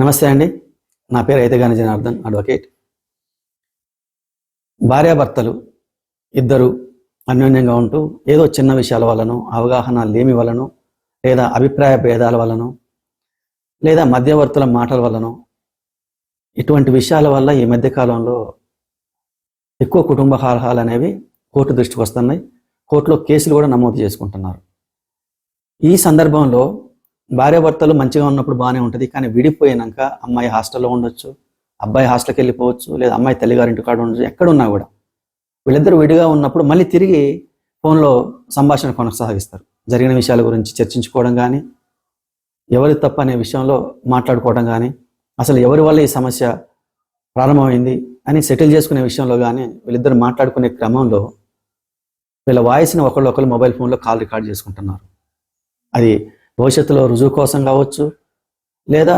నమస్తే అండి. నా పేరు అయితగాని జనార్దన్ అడ్వకేట్. భార్యాభర్తలు ఇద్దరు అన్యోన్యంగా ఉంటూ ఏదో చిన్న విషయాల వలన అవగాహన లేమి వలన లేదా అభిప్రాయ భేదాల వలన లేదా మధ్యవర్తుల మాటల వలన ఇటువంటి విషయాల వల్ల ఈ మధ్యకాలంలో ఎక్కువ కుటుంబ కలహాలు అనేవి కోర్టు దృష్టికి వస్తున్నాయి. కోర్టులో కేసులు కూడా నమోదు చేసుకుంటున్నారు. ఈ సందర్భంలో భార్యాభర్తలు మంచిగా ఉన్నప్పుడు బాగానే ఉంటుంది కానీ విడిపోయినాక అమ్మాయి హాస్టల్లో ఉండొచ్చు అబ్బాయి హాస్టల్కి వెళ్ళిపోవచ్చు లేదా అమ్మాయి తల్లిగారింటి కాడ ఉండొచ్చు ఎక్కడున్నా కూడా. వీళ్ళిద్దరూ విడిగా ఉన్నప్పుడు మళ్ళీ తిరిగి ఫోన్లో సంభాషణ కొనసాగిస్తారు. జరిగిన విషయాల గురించి చర్చించుకోవడం కానీ ఎవరి తప్పు అనే విషయంలో మాట్లాడుకోవడం కానీ అసలు ఎవరి వల్ల ఈ సమస్య ప్రారంభమైంది అని సెటిల్ చేసుకునే విషయంలో కానీ వీళ్ళిద్దరు మాట్లాడుకునే క్రమంలో వీళ్ళ వాయిస్ని ఒకళ్ళు ఒకళ్ళు మొబైల్ ఫోన్లో కాల్ రికార్డ్ చేసుకుంటున్నారు. అది భవిష్యత్తులో రుజువు కోసం కావచ్చు లేదా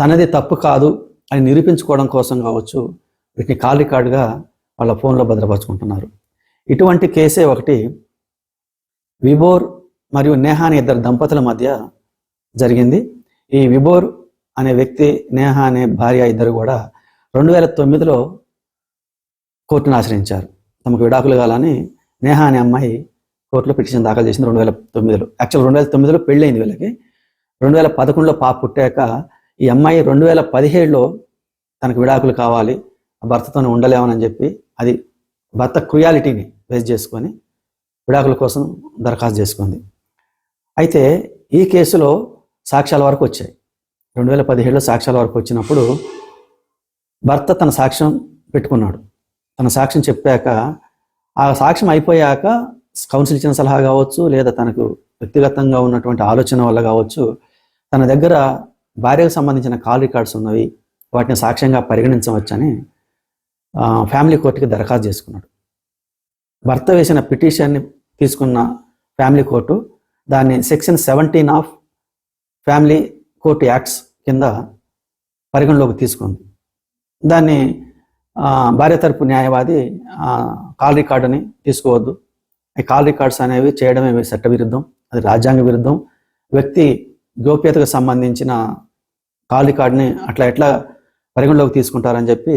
తనది తప్పు కాదు అని నిరూపించుకోవడం కోసం కావచ్చు వీటిని కాల్ రికార్డుగా వాళ్ళ ఫోన్లో భద్రపరుచుకుంటున్నారు. ఇటువంటి కేసే ఒకటి విబోర్ మరియు నేహా అనే ఇద్దరు దంపతుల మధ్య జరిగింది. ఈ విబోర్ అనే వ్యక్తి నేహా అనే భార్య ఇద్దరు కూడా రెండు వేల తొమ్మిదిలో కోర్టును ఆశ్రయించారు. తమకు విడాకులు కావాలని నేహా అనే అమ్మాయి కోర్టులో పిటిషన్ దాఖలు చేసింది రెండు వేల తొమ్మిదిలో. యాక్చువల్ రెండు వేల తొమ్మిదిలో పెళ్ళైంది వీళ్ళకి. రెండు వేల పదకొండులో పాప పుట్టాక ఈ అమ్మాయి రెండు వేల పదిహేడులో తనకు విడాకులు కావాలి భర్తతో ఉండలేమని చెప్పి అది భర్త క్రుయాలిటీని బేస్ చేసుకొని విడాకుల కోసం దరఖాస్తు చేసుకుంది. అయితే ఈ కేసులో సాక్ష్యాల వరకు వచ్చాయి. రెండు వేల పదిహేడులో సాక్ష్యాల వరకు వచ్చినప్పుడు భర్త తన సాక్ష్యం పెట్టుకున్నాడు. తన సాక్ష్యం చెప్పాక ఆ సాక్ష్యం అయిపోయాక కౌన్సిల్ ఇచ్చిన సలహా కావచ్చు లేదా తనకు వ్యక్తిగతంగా ఉన్నటువంటి ఆలోచన వల్ల కావచ్చు తన దగ్గర భార్యకు సంబంధించిన కాల్ రికార్డ్స్ ఉన్నవి వాటిని సాక్ష్యంగా పరిగణించవచ్చని ఫ్యామిలీ కోర్టుకి దరఖాస్తు చేసుకున్నాడు. భర్త వేసిన పిటిషన్ని తీసుకున్న ఫ్యామిలీ కోర్టు దాన్ని section seventeen of family court acts కింద పరిగణలోకి తీసుకుంది. దాన్ని భార్య తరపు న్యాయవాది కాల్ రికార్డుని తీసుకోవద్దు. కాల్ రికార్డ్స్ అనేవి చేయడమే చట్ట విరుద్ధం అది రాజ్యాంగ విరుద్ధం. వ్యక్తి గోప్యతకు సంబంధించిన కాల్ రికార్డ్ని అట్లా ఎట్లా పరిగణలోకి తీసుకుంటారని చెప్పి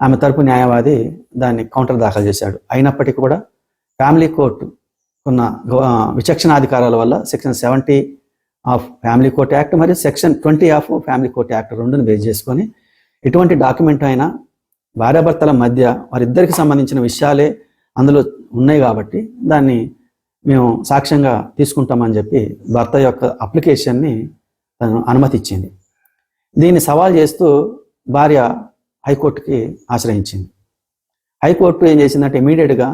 ఆమె తరపు న్యాయవాది దాన్ని కౌంటర్ దాఖలు చేశాడు. అయినప్పటికీ కూడా ఫ్యామిలీ కోర్టు ఉన్న విచక్షణ అధికారాల విచక్షణాధికారాల వల్ల section seventy of family court act మరియు section twenty of family court act రెండును బేస్ చేసుకొని ఎటువంటి డాక్యుమెంట్ అయినా భార్యాభర్తల మధ్య వారిద్దరికి సంబంధించిన విషయాలే అందులో ఉన్నాయి కాబట్టి దాన్ని మేము సాక్ష్యంగా తీసుకుంటామని చెప్పి భర్త యొక్క అప్లికేషన్ని తను అనుమతి ఇచ్చింది దీన్ని సవాల్ చేస్తూ భార్య హైకోర్టుకి ఆశ్రయించింది. హైకోర్టు ఏం చేసిందంటే ఇమీడియట్గా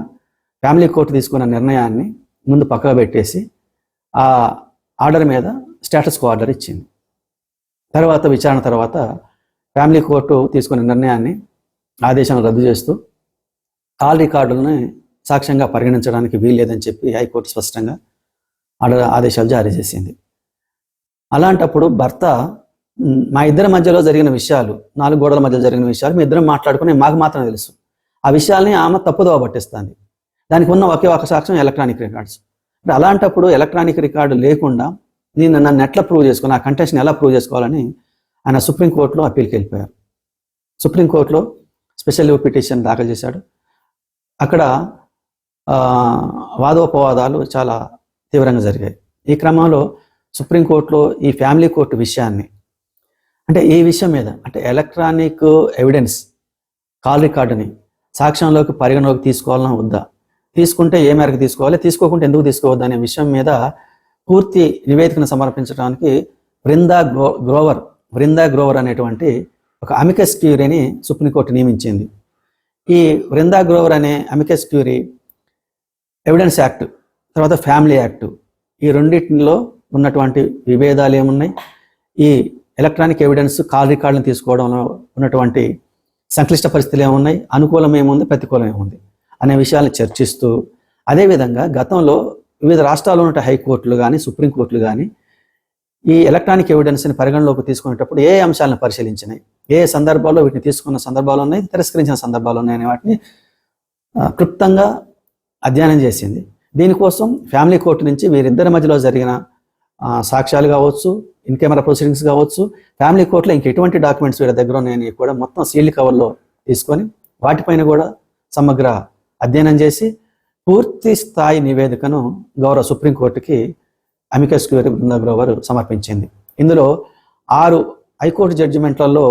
ఫ్యామిలీ కోర్టు తీసుకున్న నిర్ణయాన్ని ముందు పక్కకు పెట్టేసి ఆ ఆర్డర్ మీద స్టేటస్ కో ఆర్డర్ ఇచ్చింది. తర్వాత విచారణ తర్వాత ఫ్యామిలీ కోర్టు తీసుకున్న నిర్ణయాన్ని ఆదేశాన్ని రద్దు చేస్తూ కాల్ రికార్డులని సాక్ష్యంగా పరిగణించడానికి వీల్లేదని చెప్పి హైకోర్టు స్పష్టంగా ఆదేశాలు జారీ చేసింది. అలాంటప్పుడు భర్త మా ఇద్దరి మధ్యలో జరిగిన విషయాలు నాలుగు గోడల మధ్య జరిగిన విషయాలు మీ ఇద్దరం మాట్లాడుకుని మాకు మాత్రం తెలుసు. ఆ విషయాల్ని ఆమె తప్పుదోవ పట్టిస్తుంది. దానికి ఉన్న ఒకే ఒక సాక్ష్యం ఎలక్ట్రానిక్ రికార్డ్స్. అలాంటప్పుడు ఎలక్ట్రానిక్ రికార్డు లేకుండా నేను నన్ను ఎట్లా ప్రూవ్ చేసుకోవాలి ఆ కంటెస్ట్ని ఎలా ప్రూవ్ చేసుకోవాలని ఆయన సుప్రీంకోర్టులో అప్పీల్కి వెళ్ళిపోయారు. సుప్రీంకోర్టులో స్పెషల్ పిటిషన్ దాఖలు చేశాడు. అక్కడ వాదోపవాదాలు చాలా తీవ్రంగా జరిగాయి. ఈ క్రమంలో సుప్రీంకోర్టులో ఈ ఫ్యామిలీ కోర్టు విషయాన్ని అంటే ఈ విషయం మీద అంటే ఎలక్ట్రానిక్ ఎవిడెన్స్ కాల్ రికార్డుని సాక్ష్యంలోకి పరిగణలోకి తీసుకోవాలన్నా వద్దా? తీసుకుంటే ఏ మేరకు తీసుకోవాలి? తీసుకోకుండా ఎందుకు తీసుకోవద్దు అనే విషయం మీద పూర్తి నివేదికను సమర్పించడానికి బృందా గ్రో గ్రోవర్ బృందా గ్రోవర్ అనేటువంటి ఒక అమికస్ క్యూరీని సుప్రీంకోర్టు నియమించింది. ఈ వృందా గ్రోవర్ అనే అమికస్ క్యూరీ ఎవిడెన్స్ యాక్ట్ తర్వాత ఫ్యామిలీ యాక్ట్ ఈ రెండింటిలో ఉన్నటువంటి విభేదాలు ఏమున్నాయి? ఈ ఎలక్ట్రానిక్ ఎవిడెన్స్ కాల్ రికార్డులను తీసుకోవడంలో ఉన్నటువంటి సంక్లిష్ట పరిస్థితులు ఏమున్నాయి? అనుకూలం ఏముంది? ప్రతికూలం ఏముంది? అనే విషయాలను చర్చిస్తూ అదేవిధంగా గతంలో వివిధ రాష్ట్రాల్లో ఉన్న హైకోర్టులు కానీ సుప్రీంకోర్టులు కానీ ఈ ఎలక్ట్రానిక్ ఎవిడెన్స్ని పరిగణలోకి తీసుకునేటప్పుడు ఏ అంశాలను పరిశీలించినాయి? ఏ సందర్భాల్లో వీటిని తీసుకున్న సందర్భాలు ఉన్నాయి తిరస్కరించిన సందర్భాలు ఉన్నాయి అనే వాటిని క్లుప్తంగా అధ్యయనం చేసింది. దీనికోసం ఫ్యామిలీ కోర్టు నుంచి వీరిద్దరి మధ్యలో జరిగిన సాక్ష్యాలు కావచ్చు ఇన్ కెమెరా ప్రొసీడింగ్స్ కావచ్చు ఫ్యామిలీ కోర్టులో ఇంక ఎటువంటి డాక్యుమెంట్స్ వీళ్ళ దగ్గర ఉన్నాయని కూడా మొత్తం సీల్డ్ కవర్లో తీసుకొని వాటిపైన కూడా సమగ్ర అధ్యయనం చేసి పూర్తి స్థాయి నివేదికను గౌరవ సుప్రీంకోర్టుకి అమికస్ క్యూరీ బృంద గ్రోవర్ సమర్పించింది. ఇందులో ఆరు హైకోర్టు జడ్జిమెంట్లలో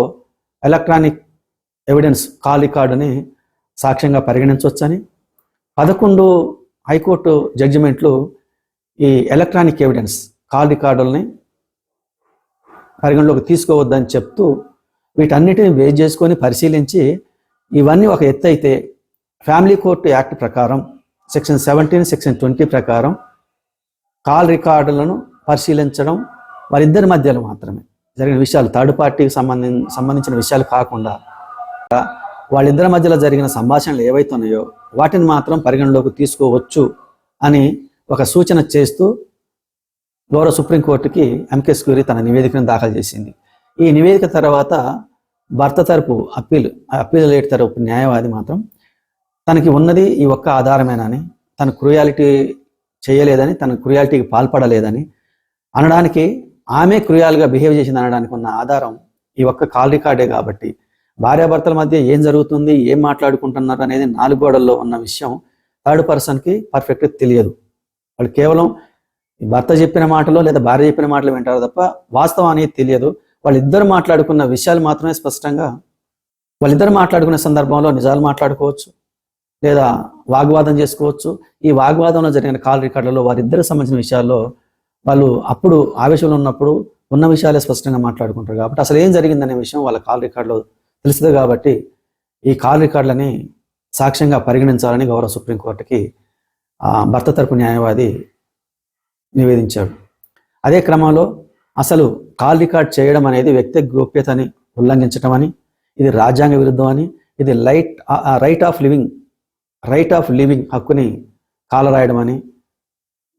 ఎలక్ట్రానిక్ ఎవిడెన్స్ కాల్ రికార్డుని సాక్ష్యంగా పరిగణించవచ్చని పదకొండు హైకోర్టు జడ్జిమెంట్లు ఈ ఎలక్ట్రానిక్ ఎవిడెన్స్ కాల్ రికార్డుల్ని పరిగణలోకి తీసుకోవద్దని చెప్తూ వీటన్నిటిని వేజ్ చేసుకొని పరిశీలించి ఇవన్నీ ఒక ఎత్తు అయితే ఫ్యామిలీ కోర్టు యాక్ట్ ప్రకారం సెక్షన్ సెవెంటీన్ సెక్షన్ ట్వంటీ ప్రకారం కాల్ రికార్డులను పరిశీలించడం వారిద్దరి మధ్యలో మాత్రమే. జరిగిన విషయాలు థర్డ్ పార్టీకి సంబంధి సంబంధించిన విషయాలు కాకుండా వాళ్ళిద్దరి మధ్యలో జరిగిన సంభాషణలు ఏవైతే ఉన్నాయో వాటిని మాత్రం పరిగణలోకి తీసుకోవచ్చు అని ఒక సూచన చేస్తూ గౌరవ సుప్రీంకోర్టుకి ఎంకే స్క్యూరి తన నివేదికను దాఖలు చేసింది. ఈ నివేదిక తర్వాత భర్త తరపు అప్పీల్ అప్పీల్ లేట్ తరపు న్యాయవాది మాత్రం తనకి ఉన్నది ఈ ఒక్క ఆధారమేనని తన క్రూయాలిటీ చేయలేదని తన క్రూయాలిటీకి పాల్పడలేదని అనడానికి ఆమె క్రుయాలుగా బిహేవ్ చేసింది అనడానికి ఉన్న ఆధారం ఈ ఒక్క కాల్ రికార్డే కాబట్టి. భార్యాభర్తల మధ్య ఏం జరుగుతుంది ఏం మాట్లాడుకుంటున్నారు అనేది నాలుగు గోడల్లో ఉన్న విషయం థర్డ్ పర్సన్కి పర్ఫెక్ట్గా తెలియదు. వాళ్ళు కేవలం ఈ భర్త చెప్పిన మాటలు లేదా భార్య చెప్పిన మాటలు వింటారు తప్ప వాస్తవం అనేది తెలియదు. వాళ్ళిద్దరు మాట్లాడుకున్న విషయాలు మాత్రమే స్పష్టంగా వాళ్ళిద్దరు మాట్లాడుకునే సందర్భంలో నిజాలు మాట్లాడుకోవచ్చు లేదా వాగ్వాదం చేసుకోవచ్చు. ఈ వాగ్వాదంలో జరిగిన కాల్ రికార్డులలో వారిద్దరికి సంబంధించిన విషయాల్లో వాళ్ళు అప్పుడు ఆవేశంలో ఉన్నప్పుడు ఉన్న విషయాలే స్పష్టంగా మాట్లాడుకుంటారు కాబట్టి అసలు ఏం జరిగిందనే విషయం వాళ్ళ కాల్ రికార్డులో తెలుస్తుంది కాబట్టి ఈ కాల్ రికార్డులని సాక్ష్యంగా పరిగణించాలని గౌరవ సుప్రీంకోర్టుకి భర్త తరపు న్యాయవాది నివేదించాడు. అదే క్రమంలో అసలు కాల్ రికార్డ్ చేయడం అనేది వ్యక్తి గోప్యతని ఉల్లంఘించడం అని ఇది రాజ్యాంగ విరుద్ధం అని ఇది light right of living right of living హక్కుని కాలరాయడం అని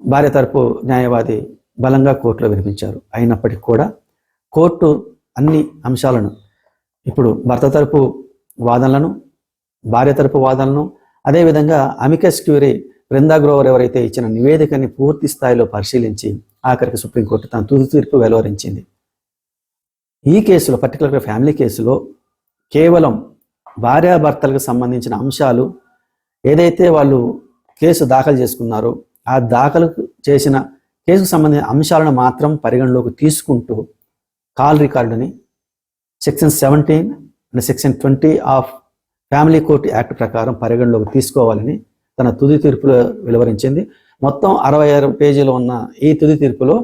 భార్య తరపు న్యాయవాది బలంగా కోర్టులో వినిపించారు అయినప్పటికీ కూడా కోర్టు అన్ని అంశాలను ఇప్పుడు భర్త తరపు వాదనలను భార్య తరపు వాదనలను అదేవిధంగా అమికస్ క్యూరీ బృందా గ్రోవర్ ఎవరైతే ఇచ్చిన నివేదికని పూర్తి స్థాయిలో పరిశీలించి ఆఖరికి సుప్రీంకోర్టు తన తుది తీర్పు వెలువరించింది. ఈ కేసులో పర్టికులర్గా ఫ్యామిలీ కేసులో కేవలం భార్యాభర్తలకు సంబంధించిన అంశాలు ఏదైతే వాళ్ళు కేసు దాఖలు చేసుకున్నారో ఆ దాఖలు చేసిన కేసుకు సంబంధించిన అంశాలను మాత్రం పరిగణలోకి తీసుకుంటూ call రికార్డుని section seventeen and section twenty of family court act ప్రకారం పరిగణలోకి తీసుకోవాలని తన తుది తీర్పులో వెలువరించింది. మొత్తం అరవై ఆరు పేజీలో ఉన్న ఈ తుది తీర్పులో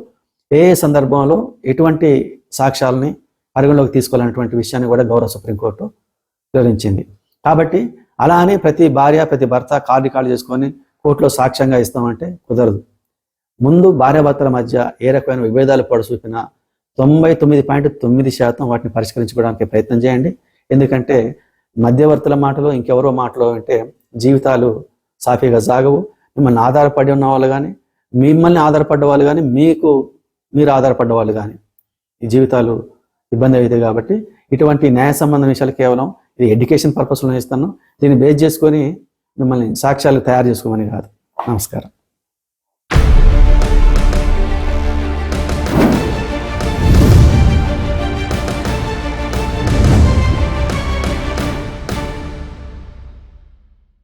ఏ ఏ సందర్భంలో ఎటువంటి సాక్ష్యాలని పరిగణలోకి తీసుకోవాలనేటువంటి విషయాన్ని కూడా గౌరవ సుప్రీంకోర్టు వివరించింది కాబట్టి అలా అని ప్రతి భార్య ప్రతి భర్త కాల్ రికార్డు చేసుకొని కోర్టులో సాక్ష్యంగా ఇస్తామంటే కుదరదు. ముందు భార్యాభర్తల మధ్య ఏ రకమైన విభేదాలు పడుచూపినా తొంభై తొమ్మిది పాయింట్ తొమ్మిది శాతం వాటిని పరిష్కరించుకోవడానికి ప్రయత్నం చేయండి. ఎందుకంటే మధ్యవర్తుల మాటలు ఇంకెవరో మాటలు అంటే జీవితాలు సాఫీగా సాగవు. మిమ్మల్ని ఆధారపడి ఉన్న వాళ్ళు కానీ మిమ్మల్ని ఆధారపడ్డ వాళ్ళు కానీ మీకు మీరు ఆధారపడ్డ వాళ్ళు కానీ ఈ జీవితాలు ఇబ్బంది అవుతాయి కాబట్టి ఇటువంటి న్యాయ సంబంధ విషయాలు కేవలం ఇది ఎడ్యుకేషన్ పర్పస్లో ఇస్తాను. దీన్ని బేస్ చేసుకొని మిమ్మల్ని సాక్ష్యాలు తయారు చేసుకోమని కాదు. నమస్కారం.